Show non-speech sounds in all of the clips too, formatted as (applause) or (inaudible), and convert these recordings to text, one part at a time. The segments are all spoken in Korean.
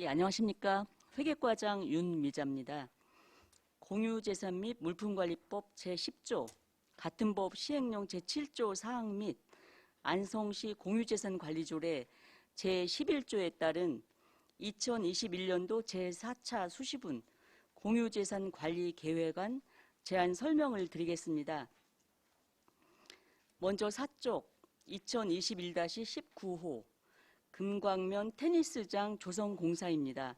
예, 안녕하십니까. 회계과장 윤미자입니다. 공유재산 및 물품관리법 제10조, 같은 법 시행령 제7조 사항 및 안성시 공유재산 관리조례 제11조에 따른 2021년도 제4차 수시분 공유재산 관리 계획안 제안 설명을 드리겠습니다. 먼저 사쪽 2021-19호 금광면 테니스장 조성 공사입니다.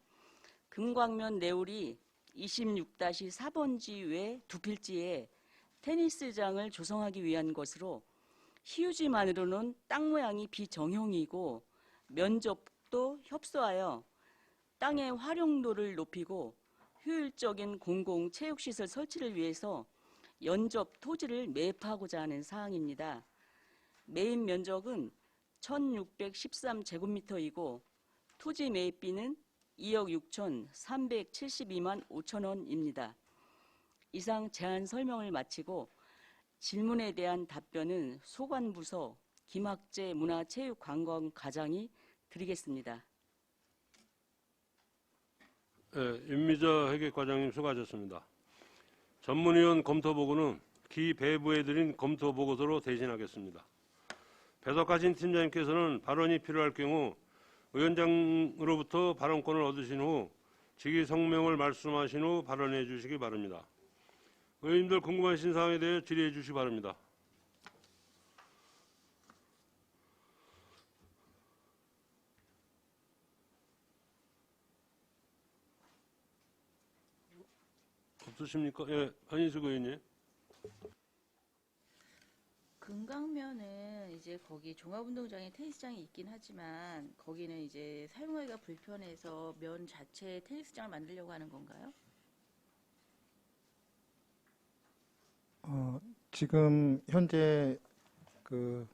금광면 내울이 26-4번지 외 두 필지에 테니스장을 조성하기 위한 것으로 희유지만으로는 땅 모양이 비정형이고 면적도 협소하여 땅의 활용도를 높이고 효율적인 공공체육시설 설치를 위해서 연접 토지를 매입하고자 하는 사항입니다. 매입 면적은 1613제곱미터이고 토지 매입비는 2억 6,372만 5천 원입니다. 이상 제안 설명을 마치고 질문에 대한 답변은 소관부서 김학재 문화체육관광과장이 드리겠습니다. 예, 윤미자 회계과장님 수고하셨습니다. 전문위원 검토 보고는 기 배부에 드린 검토 보고서로 대신하겠습니다. 배석하신 팀장님께서는 발언이 필요할 경우 위원장으로부터 발언권을 얻으신 후 직위 성명을 말씀하신 후 발언해 주시기 바랍니다. 의원님들 궁금하신 사항에 대해 질의해 주시기 바랍니다. 없으십니까? 예, 한인숙 의원님. 금강면은 이제 거기 종합운동장에 테니스장이 있긴 하지만 거기는 이제 사용하기가 불편해서 면 자체에 테니스장을 만들려고 하는 건가요? 어, 지금 현재 그,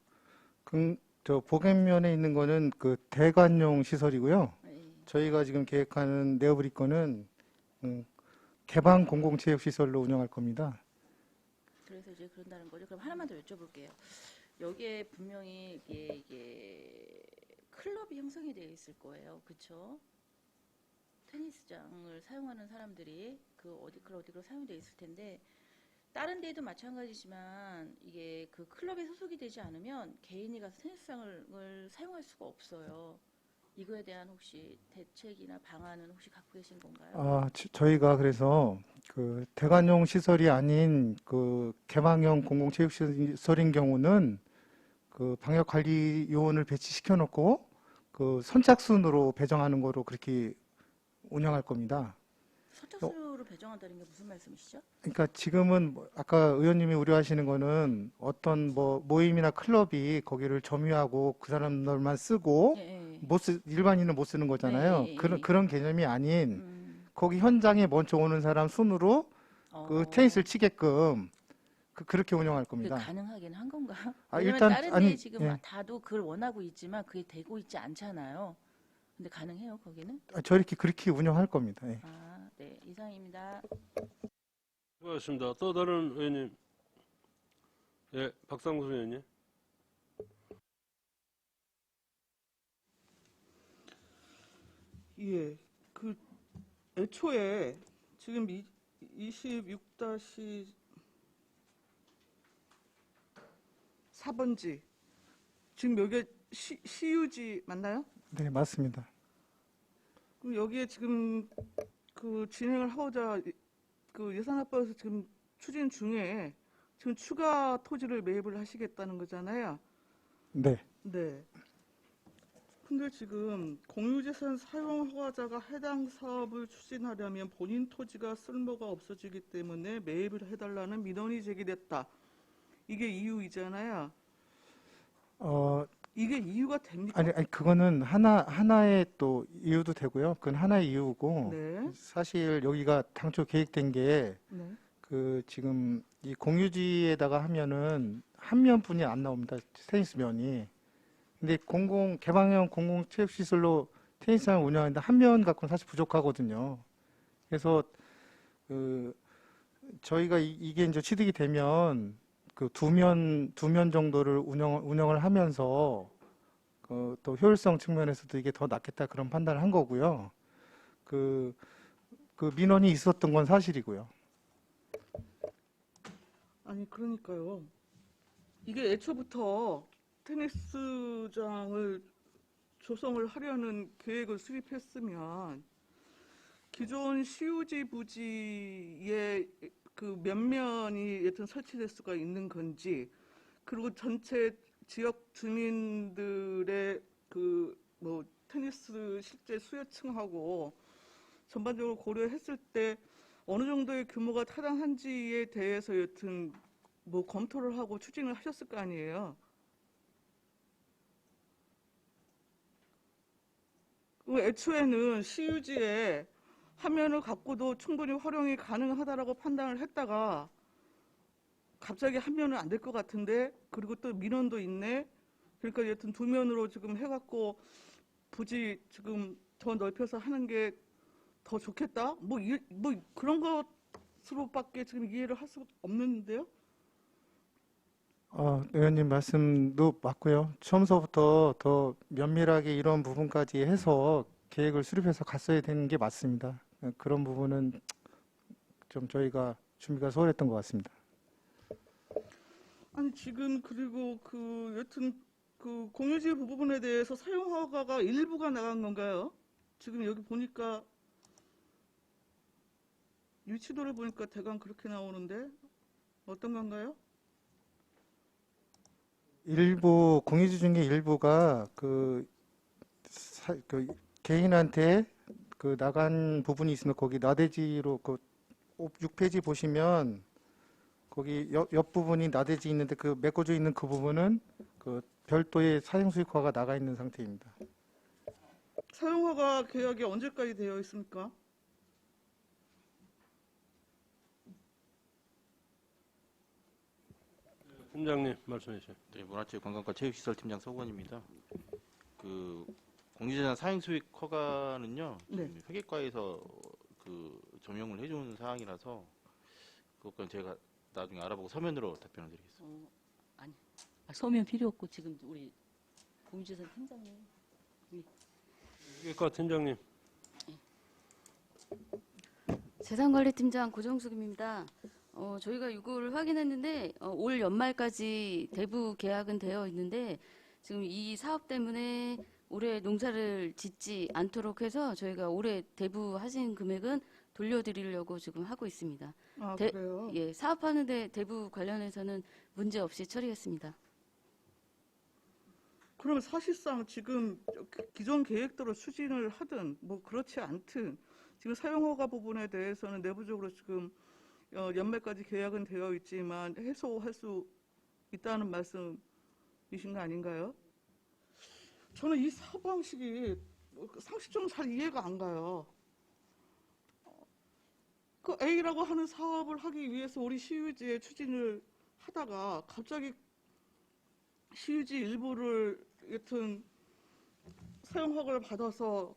금, 저 보겐면에 있는 거는 그 대관용 시설이고요. 네. 저희가 지금 계획하는 네오브리 거는 음, 개방 공공체육시설로 운영할 겁니다. 그래서 이제 그런다는 거죠. 그럼 하나만 더 여쭤볼게요. 여기에 분명히 이게, 이게 클럽이 형성이 되어 있을 거예요. 그쵸? 테니스장을 사용하는 사람들이 그 어디 클럽 어디 클럽 사용되어 있을 텐데 다른 데도 마찬가지지만 이게 그 클럽에 소속이 되지 않으면 개인이 가서 테니스장을 사용할 수가 없어요. 이거에 대한 혹시 대책이나 방안은 혹시 갖고 계신 건가요? 아, 저- 저희가 그래서 그 대관용 시설이 아닌 그 개방형 공공체육시설인 경우는 그 방역관리 요원을 배치시켜 놓고 그 선착순으로 배정하는 거로 그렇게 운영할 겁니다. 선착순으로 배정한다는 게 무슨 말씀이시죠? 그러니까 지금은 뭐 아까 의원님이 우려하시는 거는 어떤 뭐 모임이나 클럽이 거기를 점유하고 그 사람들만 쓰고 예, 예. 못 쓰, 일반인은 못 쓰는 거잖아요. 네. 그런 그런 개념이 아닌 음, 거기 현장에 먼저 오는 사람 순으로 어, 그 테니스를 치게끔 그, 그렇게 운영할 그게 겁니다. 가능하긴 한 건가요? 아, 일단- 다른 데 아니, 지금 예. 다도 그걸 원하고 있지만 그게 되고 있지 않잖아요. 근데 가능해요, 거기는? 아, 저렇게 그렇게 운영할 겁니다. 예. 아, 네, 이상입니다. 수고하셨습니다. 또 다른 의원님. 예, 박상수 의원님. 예, 그 애초에 지금 이, 26-4번지 지금 여기 시, 시유지 맞나요? 네, 맞습니다. 그럼 여기에 지금 그 진행을 하고자 그 예산 합법에서 지금 추진 중에 지금 추가 토지를 매입을 하시겠다는 거잖아요. 네. 네. 근데 지금 공유재산 사용 허가자가 해당 사업을 추진하려면 본인 토지가 쓸모가 없어지기 때문에 매입을 해달라는 민원이 제기됐다. 이게 이유이잖아요. 어, 이게 이유가 됩니까? 아니, 아니 그거는 하나 하나의 또 이유도 되고요. 그건 하나의 이유고 네. 사실 여기가 당초 계획된 게 네. 그 지금 이 공유지에다가 하면은 한 면뿐이 안 나옵니다. 테니스 면이. 근데 공공 개방형 공공 체육 시설로 테니스장을 운영하는데 한 면 갖고는 사실 부족하거든요. 그래서 그 저희가 이- 이게 이제 취득이 되면 그 두 면 두 면 정도를 운영 운영을 하면서 그 또 효율성 측면에서도 이게 더 낫겠다 그런 판단을 한 거고요. 그, 그 민원이 있었던 건 사실이고요. 아니 그러니까요. 이게 애초부터 테니스장을 조성을 하려는 계획을 수립했으면 기존 시우지 부지에 그 몇면이 여튼 설치될 수가 있는 건지 그리고 전체 지역 주민들의 그 뭐 테니스 실제 수요층하고 전반적으로 고려했을 때 어느 정도의 규모가 타당한지에 대해서 여튼 뭐 검토를 하고 추진을 하셨을 거 아니에요. 그 애초에는 시유지에 화면을 갖고도 충분히 활용이 가능하다라고 판단을 했다가 갑자기 화면은 안 될 것 같은데 그리고 또 민원도 있네. 그러니까 여튼 두 면으로 지금 해갖고 굳이 지금 더 넓혀서 하는 게 더 좋겠다? 뭐, 이, 뭐 그런 것으로밖에 지금 이해를 할 수 없는데요? 어, 의원님 말씀도 맞고요. 처음서부터 더 면밀하게 이런 부분까지 해서 계획을 수립해서 갔어야 되는 게 맞습니다. 그런 부분은 좀 저희가 준비가 소홀했던 것 같습니다. 아니 지금 그리고 그 여튼 그 공유지 부분에 대해서 사용 허가가 일부가 나간 건가요? 지금 여기 보니까 유치도를 보니까 대강 그렇게 나오는데 어떤 건가요? 일부 공유지 중에 일부가 그, 사- 그 개인한테 그 나간 부분이 있으면 거기 나대지로 그 6페이지 보시면 거기 옆, 옆 부분이 나대지 있는데 그 메꿔져 있는 그 부분은 그 별도의 사용 수익화가 나가 있는 상태입니다. 사용 허가 계약이 언제까지 되어 있습니까? 팀장님 말씀해 주세요. 네, 문화체육관광과 체육시설팀장 서건입니다. 그 공유재산 사행 수익 허가는요, 네. 지금 회계과에서 그 점용을 해주는 사항이라서 그것건 제가 나중에 알아보고 서면으로 답변을 드리겠습니다. 어, 아니, 아, 서면 필요 없고 지금 우리 공유재산 팀장님 회계과 팀장님 재산관리팀장 고정숙입니다. 어, 저희가 이걸 확인했는데 어, 올 연말까지 대부 계약은 되어 있는데 지금 이 사업 때문에 올해 농사를 짓지 않도록 해서 저희가 올해 대부 하신 금액은 돌려드리려고 지금 하고 있습니다. 아 대- 그래요? 예, 사업하는데 대부 관련해서는 문제 없이 처리했습니다. 그러면 사실상 지금 기존 계획대로 추진을 하든 뭐 그렇지 않든 지금 사용허가 부분에 대해서는 내부적으로 지금 어, 연말까지 계약은 되어 있지만 해소할 수 있다는 말씀이신 거 아닌가요? 저는 이 사업 방식이 뭐 상식적으로 잘 이해가 안 가요. 그 A라고 하는 사업을 하기 위해서 우리 시유지에 추진을 하다가 갑자기 시유지 일부를 여튼 사용 허가를 받아서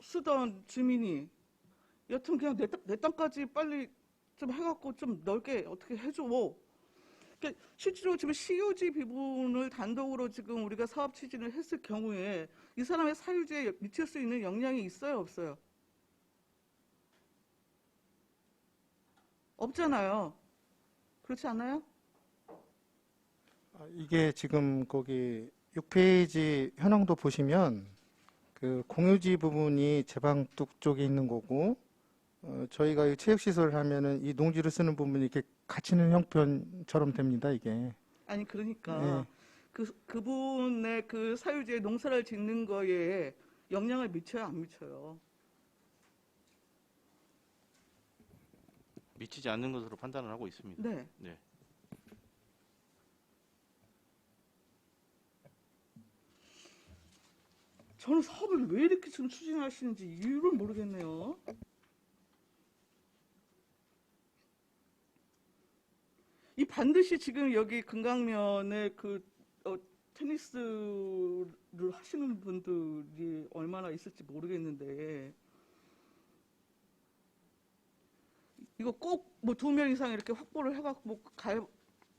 쓰던 주민이 여튼 그냥 내, 땅- 내 땅까지 빨리 좀 해갖고 좀 넓게 어떻게 해줘. 그러니까 실제로 지금 시유지 부분을 단독으로 지금 우리가 사업 추진을 했을 경우에 이 사람의 사유지에 미칠 수 있는 영향이 있어요, 없어요? 없잖아요. 그렇지 않아요? 아, 이게 지금 거기 6페이지 현황도 보시면 그 공유지 부분이 제방뚝 쪽에 있는 거고 어, 저희가 이 체육시설을 하면은 이 농지를 쓰는 부분이 이렇게 갇히는 형편처럼 됩니다, 이게. 아니 그러니까 네. 그 그분의 그 사유지에 농사를 짓는 거에 영향을 미쳐요 안 미쳐요? 미치지 않는 것으로 판단을 하고 있습니다. 네. 네. 저는 사업을 왜 이렇게 지금 추진하시는지 이유를 모르겠네요. 이 반드시 지금 여기 금강면에 그 어, 테니스를 하시는 분들이 얼마나 있을지 모르겠는데 이거 꼭 뭐 두 명 이상 이렇게 확보를 해갖고 뭐 갈,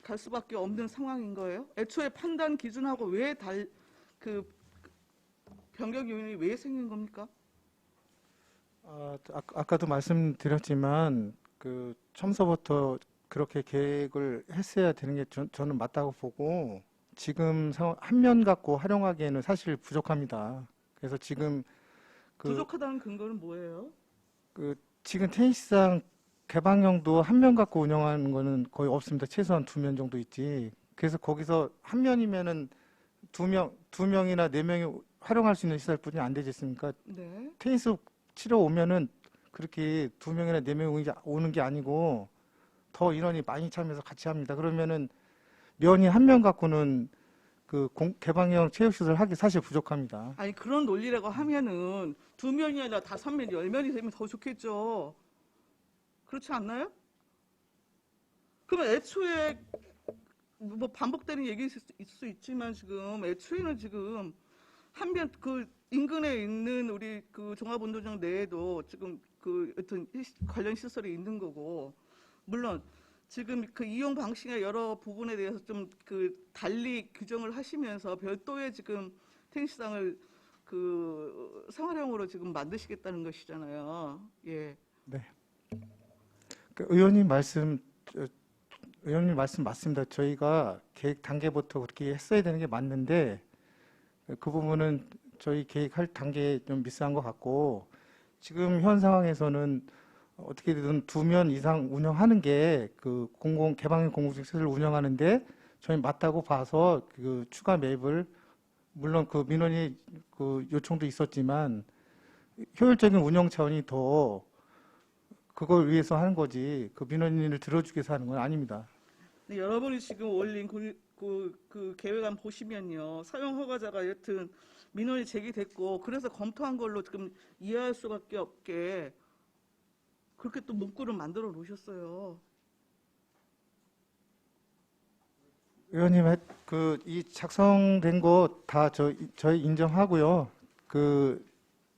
갈 수밖에 없는 상황인 거예요? 애초에 판단 기준하고 왜 달 그 변경 요인이 왜 생긴 겁니까? 아, 아, 아까도 말씀드렸지만 그 처음서부터 그렇게 계획을 했어야 되는 게 저, 저는 맞다고 보고 지금 한 면 갖고 활용하기에는 사실 부족합니다. 그래서 지금 그 부족하다는 근거는 뭐예요? 그 지금 테니스장 개방형도 한 면 갖고 운영하는 거는 거의 없습니다. 최소한 두 면 정도 있지. 그래서 거기서 한 면이면은 두 명, 두 명이나 네 명이 활용할 수 있는 시설뿐이 안 되지 않습니까? 네. 테니스 치러 오면은 그렇게 두 명이나 네 명이 오는 게 아니고 더 인원이 많이 참여해서 같이 합니다. 그러면은 면이 한면 갖고는 그 공- 개방형 체육시설 하기 사실 부족합니다. 아니 그런 논리라고 하면은 두 면이 아니라 다섯 면, 열 면이 되면 더 좋겠죠. 그렇지 않나요? 그러면 애초에 뭐 반복되는 얘기일 수- 수 있지만 지금 애초에는 지금 한변 그 인근에 있는 우리 그 종합운동장 내에도 지금 그 어떤 이- 관련 시설이 있는 거고 물론 지금 그 이용 방식의 여러 부분에 대해서 좀 그 달리 규정을 하시면서 별도의 지금 테니스장을 그 생활형으로 지금 만드시겠다는 것이잖아요. 예. 그 의원님 말씀, 저, 의원님 말씀 맞습니다. 저희가 계획 단계부터 그렇게 했어야 되는 게 맞는데 그 부분은 저희 계획할 단계에 좀 미스한 것 같고 지금 현 상황에서는 어떻게든 두 면 이상 운영하는 게 그 공공 개방형 공공시설을 운영하는데 저희 맞다고 봐서 그 추가 매입을 물론 그 민원이 그 요청도 있었지만 효율적인 운영 차원이 더 그걸 위해서 하는 거지 그 민원인을 들어주기 위해서 하는 건 아닙니다. 근데 여러분이 지금 올린 그, 그, 그 계획안 보시면요. 사용 허가자가 여튼 민원이 제기됐고 그래서 검토한 걸로 지금 이해할 수밖에 없게 그렇게 또 문구를 만들어 놓으셨어요. 의원님, 그 이 작성된 거 다저 저희 인정하고요. 그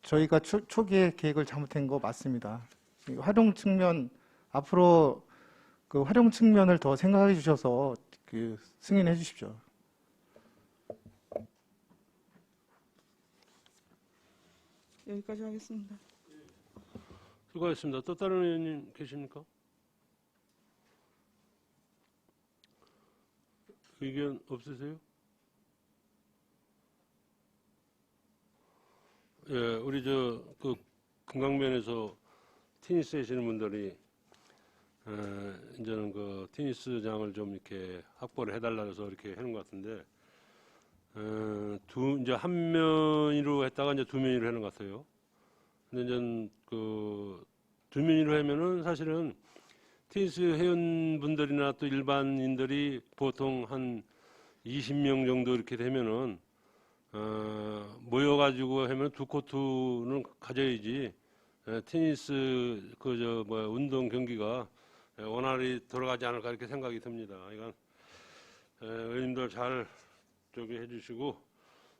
저희가 초, 초기에 계획을 잘못한 거 맞습니다. 이 활용 측면 앞으로 그 활용 측면을 더 생각해 주셔서 그 승인해 주십시오. 여기까지 하겠습니다. 수고하셨습니다. 또 다른 의원님 계십니까? 의견 없으세요? 예, 우리 저 그 금강변에서 테니스 하시는 분들이 에, 이제는 그 테니스장을 좀 이렇게 확보를 해달라 해서 이렇게 해놓은 것 같은데 에, 두 이제 한 면으로 했다가 이제 두 면으로 해놓은 것 같아요. 근데 이제 그두 면으로 하면은 사실은 테니스 회원분들이나 또 일반인들이 보통 한 20명 정도 이렇게 되면은 어, 모여가지고 하면 두 코트는 가져야지 에, 테니스 그 저 뭐 운동 경기가 에, 원활히 돌아가지 않을까 이렇게 생각이 듭니다. 이건 에, 의원님들 잘 저기 해주시고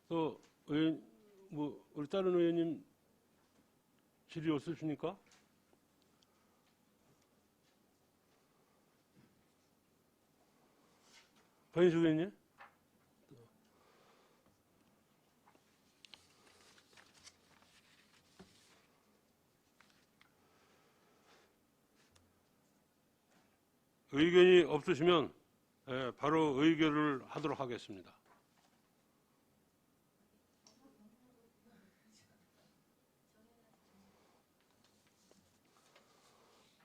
또 의원 뭐 우리 다른 의원님 질의 없으십니까? 박인수 의원님? 의견이 없으시면 예, 바로 의결을 하도록 하겠습니다.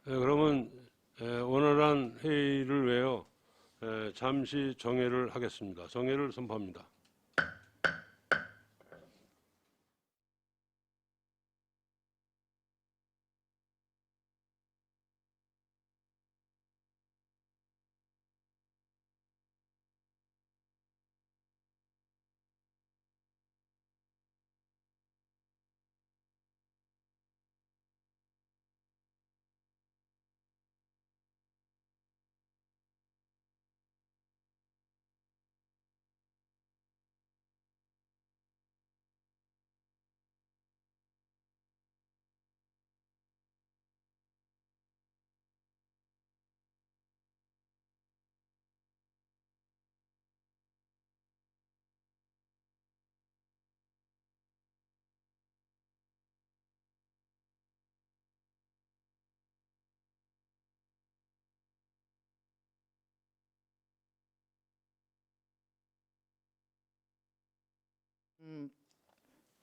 그러면 예, 원활한 회의를 위하여 예, 잠시 정회를 하겠습니다. 정회를 선포합니다.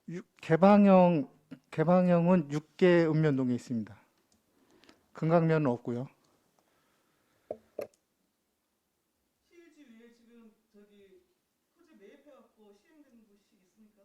육- 개방형 개방형은 6개 읍면동에 있습니다. 금강면은 없고요. 시일지 위에 지금 저기 토지 매입해갖고 시행되는 곳이 있습니까?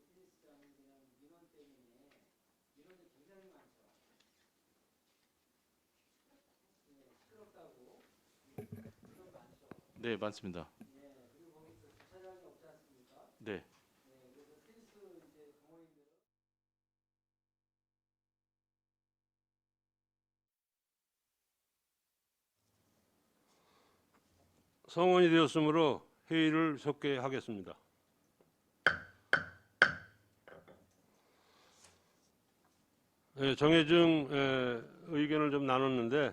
지금 기존에 설치되어 있는 데는 없는 걸로 알고 있습니다. 네네. 네 많습니다. 네. 성원이 되었으므로 회의를 속개하겠습니다. 정해중 에, 의견을 좀 나눴는데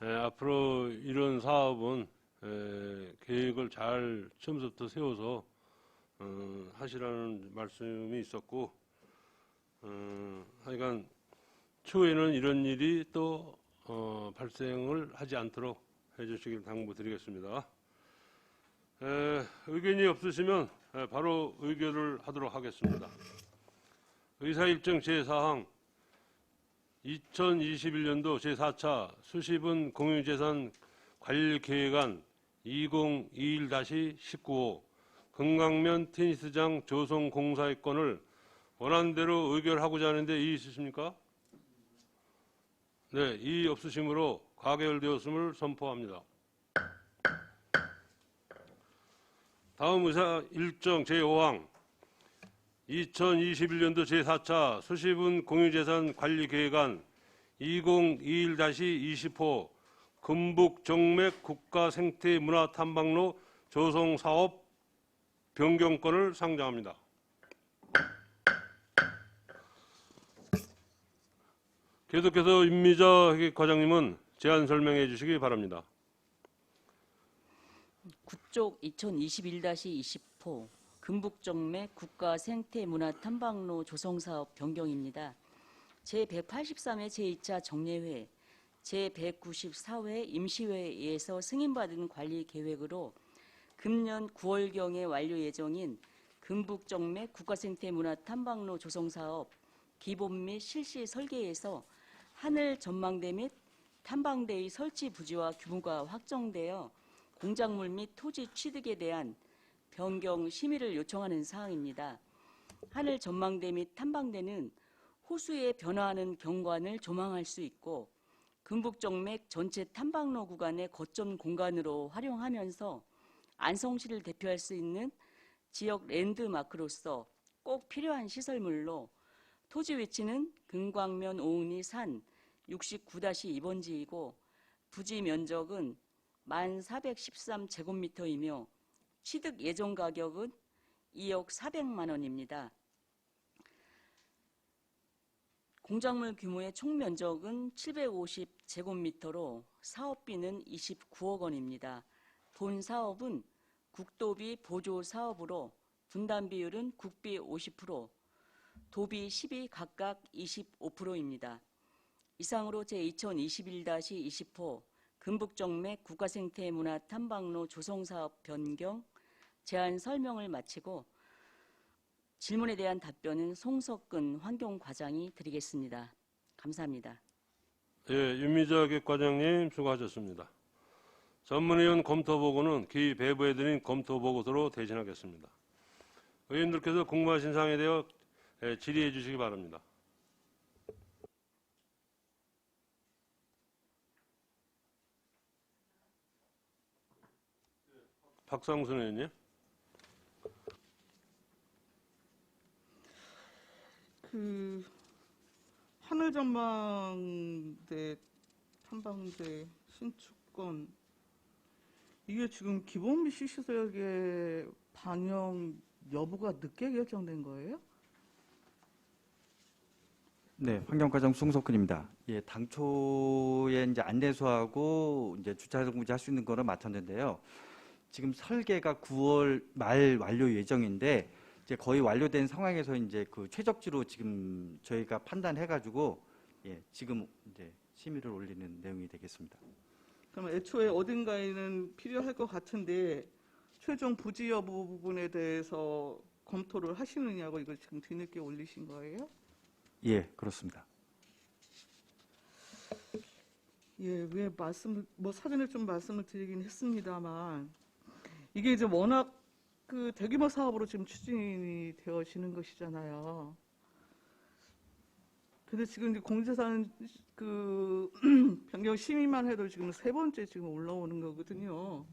에, 앞으로 이런 사업은 에, 계획을 잘 처음부터 세워서 어, 하시라는 말씀이 있었고 어, 하여간 추후에는 이런 일이 또 어, 발생을 하지 않도록 해주시길 당부드리겠습니다. 에, 의견이 없으시면 에, 바로 의결을 하도록 하겠습니다. 의사일정 제4항 2021년도 제4차 수시분 공유재산 관리계획안 2021-19호 금강면 테니스장 조성 공사의 건을 원안대로 의결하고자 하는데 이의 있으십니까? 네, 이의 없으시므로 가결되었음을 선포합니다. 다음 의사 일정 제5항 2021년도 제4차 수시분 공유재산 관리계획안 2021-20호 금북 정맥 국가 생태 문화 탐방로 조성 사업 변경권을 상정합니다. 계속해서 임미자 회계과장님은 제안 설명해 주시기 바랍니다. 국쪽 2021-20호 금북정맥 국가 생태문화 탐방로 조성사업 변경입니다. 제183회 제2차 정례회, 제194회 임시회에서 승인받은 관리 계획으로 금년 9월경에 완료 예정인 금북정맥 국가생태문화 탐방로 조성사업 기본 및 실시 설계에서 하늘 전망대 및 탐방대의 설치 부지와 규모가 확정되어 공작물 및 토지 취득에 대한 변경 심의를 요청하는 사항입니다. 하늘 전망대 및 탐방대는 호수에 변화하는 경관을 조망할 수 있고 금북정맥 전체 탐방로 구간의 거점 공간으로 활용하면서 안성시를 대표할 수 있는 지역 랜드마크로서 꼭 필요한 시설물로 토지 위치는 금광면 오은이 산 69-2번지이고 부지 면적은 1413제곱미터이며 취득 예정 가격은 2억 400만 원입니다. 공작물 규모의 총 면적은 750제곱미터로 사업비는 29억 원입니다. 본 사업은 국도비 보조 사업으로 분담 비율은 국비 50%, 도비 10이 각각 25%입니다. 이상으로 제2021-20호 금북정맥 국가생태문화 탐방로 조성사업 변경 제안 설명을 마치고 질문에 대한 답변은 송석근 환경과장이 드리겠습니다. 감사합니다. 예, 윤미자 객과장님 수고하셨습니다. 전문위원 검토보고는 기 배부해드린 검토보고서로 대신하겠습니다. 의원들께서 궁금하신 사항에 대해 예, 질의해 주시기 바랍니다. 박상순 의원님. 그 하늘 전망대 탐방대 신축권 이게 지금 기본비 시시설계 반영 여부가 늦게 결정된 거예요? 네, 환경과정 송석근입니다. 예, 당초에 이제 안내소하고 이제 주차 정지 할 수 있는 거를 맡았는데요. 지금 설계가 9월 말 완료 예정인데 이제 거의 완료된 상황에서 이제 그 최적지로 지금 저희가 판단해가지고 예, 지금 이제 심의를 올리는 내용이 되겠습니다. 그럼 애초에 어딘가에는 필요할 것 같은데 최종 부지 여부 부분에 대해서 검토를 하시느냐고 이거 지금 뒤늦게 올리신 거예요? 예, 그렇습니다. 예, 왜 말씀을 뭐 사전에 좀 말씀을 드리긴 했습니다만 이게 이제 워낙 그 대규모 사업으로 지금 추진이 되어지는 것이잖아요. 근데 지금 이제 공제산 그 (clears throat) 변경 심의만 해도 지금 세 번째 지금 올라오는 거거든요.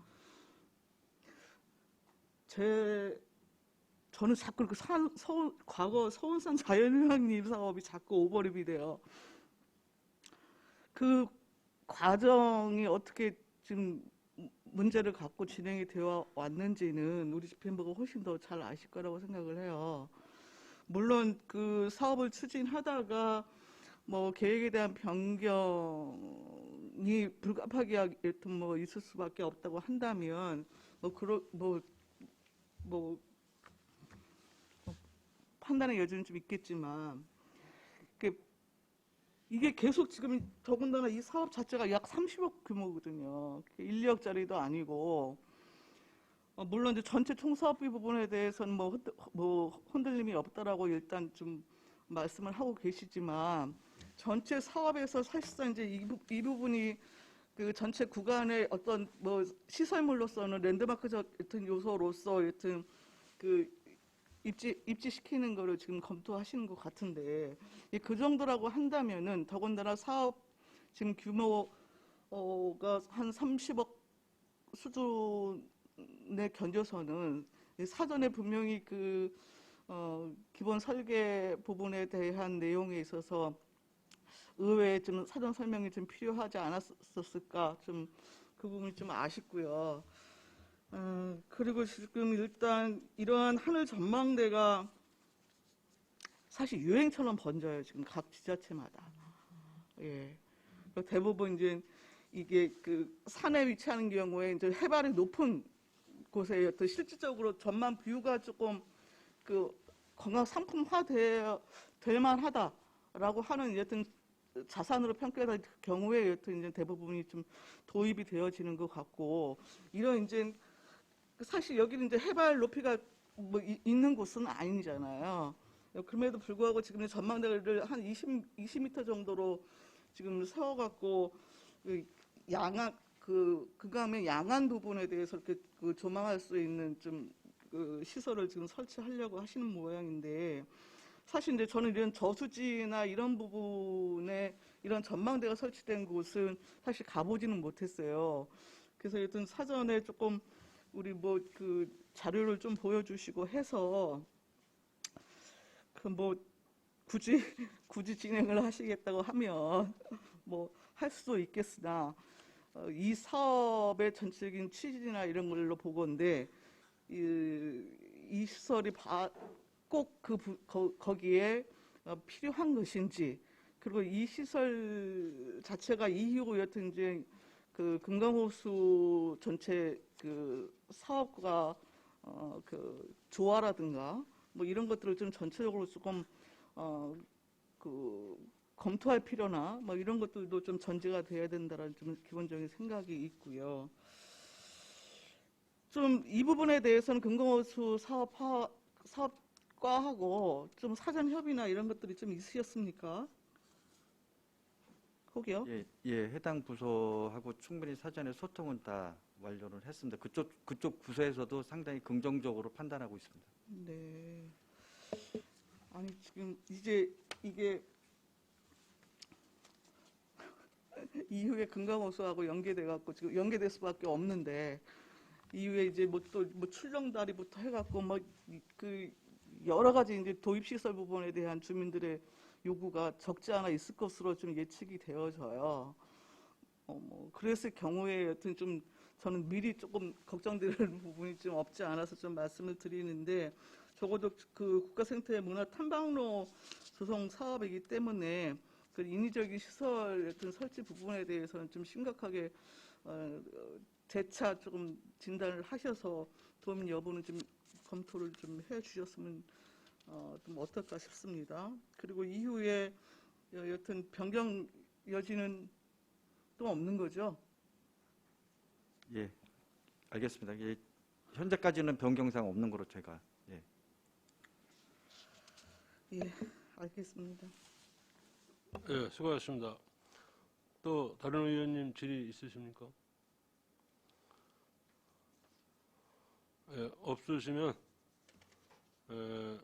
제 저는 자꾸 그 산, 서울, 과거 서운산 자연휴양림 사업이 자꾸 오버립이 돼요. 그 과정이 어떻게 지금 문제를 갖고 진행이 되어 왔는지는 우리 집행부가 훨씬 더 잘 아실 거라고 생각을 해요. 물론 그 사업을 추진하다가 뭐 계획에 대한 변경이 불가피하게 여튼 뭐 있을 수밖에 없다고 한다면 뭐 그러 뭐뭐 뭐 판단의 여지는 좀 있겠지만 그 이게 계속 지금 더군다나 이 사업 자체가 약 30억 규모거든요. 1, 2억짜리도 아니고 어, 물론 이제 전체 총사업비 부분에 대해서는 뭐, 흔들, 뭐 흔들림이 없다라고 일단 좀 말씀을 하고 계시지만 전체 사업에서 사실상 이제 이, 부, 이 부분이 그 전체 구간의 어떤 뭐 시설물로서는 랜드마크적 어떤 요소로서 여튼 그 입지 입지시키는 거를 지금 검토하시는 것 같은데 이그 정도라고 한다면은 더군다나 사업 지금 규모가 한 30억 수준에 견뎌서는 이 사전에 분명히 그 어, 기본 설계 부분에 대한 내용에 있어서 의외에 좀 사전 설명이 좀 필요하지 않았었을까 좀 그 부분이 좀 아쉽고요. 어, 그리고 지금 일단 이러한 하늘 전망대가 사실 유행처럼 번져요. 지금 각 지자체마다. 예. 대부분 이제 이게 그 산에 위치하는 경우에 이제 해발이 높은 곳에 어떤 실질적으로 전망 뷰가 조금 그 관광 상품화 될 만하다라고 하는 여튼 자산으로 평가될 경우에 여튼 이제 대부분이 좀 도입이 되어지는 것 같고 이런 이제 사실 여기는 이제 해발 높이가 뭐 이- 있는 곳은 아니잖아요. 그럼에도 불구하고 지금 전망대를 한 20, 20m 정도로 지금 세워갖고 그 양안 그 그감의 양안 부분에 대해서 이렇게 그 조망할 수 있는 좀 그 시설을 지금 설치하려고 하시는 모양인데 사실 이제 저는 이런 저수지나 이런 부분에 이런 전망대가 설치된 곳은 사실 가보지는 못했어요. 그래서 여튼 사전에 조금 우리 뭐 그 자료를 좀 보여주시고 해서 그 뭐 굳이 (laughs) 굳이 진행을 하시겠다고 하면 뭐 할 수도 있겠으나 어, 이 사업의 전체적인 취지나 이런 걸로 보건데 이, 이 시설이 꼭그 거기에 어, 필요한 것인지 그리고 이 시설 자체가 이후 여튼 이제 그 금강호수 전체 그 사업과 어 그 조화라든가 뭐 이런 것들을 좀 전체적으로 조금 어 그 검토할 필요나 뭐 이런 것들도 좀 전제가 돼야 된다라는 좀 기본적인 생각이 있고요. 좀 이 부분에 대해서는 금강호수 사업화 사업과하고 좀 사전 협의나 이런 것들이 좀 있으셨습니까? 혹이요? 예, 예, 해당 부서하고 충분히 사전에 소통은 다 완료를 했습니다. 그쪽 그쪽 부서에서도 상당히 긍정적으로 판단하고 있습니다. 네. 아니 지금 이제 이게 (laughs) 이후에 금강호수하고 연계돼 갖고 지금 연계될 수밖에 없는데 이후에 이제 뭐 또 뭐 출렁다리부터 해갖고 뭐그 여러 가지 이제 도입 시설 부분에 대한 주민들의 요구가 적지 않아 있을 것으로 좀 예측이 되어져요. 어, 뭐 그랬을 경우에 여튼 좀 저는 미리 조금 걱정되는 (laughs) 부분이 좀 없지 않아서 좀 말씀을 드리는데 적어도 그 국가생태 문화 탐방로 조성 사업이기 때문에 그 인위적인 시설 같은 설치 부분에 대해서는 좀 심각하게 어, 어, 재차 조금 진단을 하셔서 도민 여부는 좀 검토를 좀 해 주셨으면 어, 좀 어떨까 싶습니다. 그리고 이후에 여- 여튼 변경 여지는 또 없는 거죠. 예, 알겠습니다. 예, 현재까지는 변경사항 없는 거로 제가 예. 예, 알겠습니다. 예, 수고하셨습니다. 또 다른 의원님 질의 있으십니까? 예, 없으시면 에,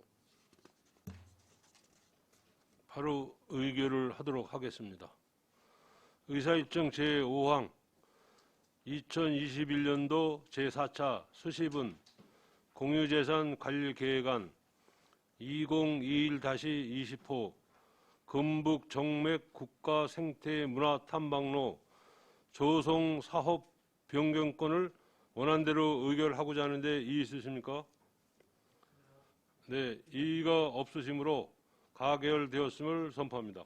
바로 의결을 하도록 하겠습니다. 의사일정 제5항 2021년도 제4차 수시분 공유재산 관리계획안 2021-20호 금북 정맥 국가 생태 문화 탐방로 조성 사업 변경권을 원안대로 의결하고자 하는데 이의 있으십니까? 네, 이의가 없으시므로 가결되었음을 선포합니다.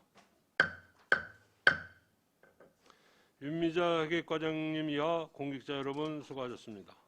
윤미자 회계과장님 이하 공직자 여러분 수고하셨습니다.